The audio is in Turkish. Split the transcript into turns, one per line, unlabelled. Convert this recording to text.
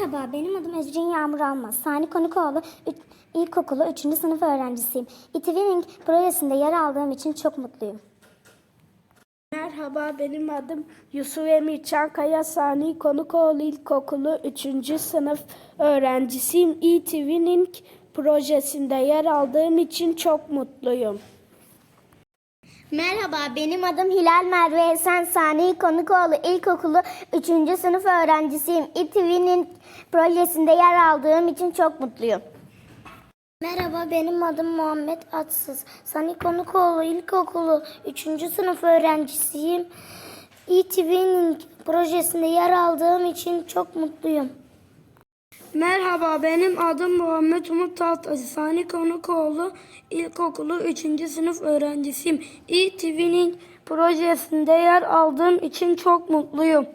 Merhaba, benim adım Ezrin Yağmur Almaz. Sani Konukoğlu üç- İlkokulu 3. sınıf öğrencisiyim. İTV'nin projesinde yer aldığım için çok mutluyum.
Merhaba, benim adım Yusuf Emir Çankaya Sani Konukoğlu İlkokulu 3. sınıf öğrencisiyim. ETV'nin projesinde yer aldığım için çok mutluyum.
Merhaba, benim adım Hilal Merve Esen Sani Konukoğlu İlkokulu 3. sınıf öğrencisiyim. İTV'nin projesinde yer aldığım için çok mutluyum. Merhaba, benim adım Muhammed Atsız. Sani Konukoğlu İlkokulu 3. sınıf öğrencisiyim. İTV'nin projesinde yer aldığım için çok mutluyum.
Merhaba, benim adım Muhammed Umut Tahtacı. Sani Konukoğlu İlkokulu 3. sınıf öğrencisiyim. ETV'nin projesinde yer aldığım için çok mutluyum.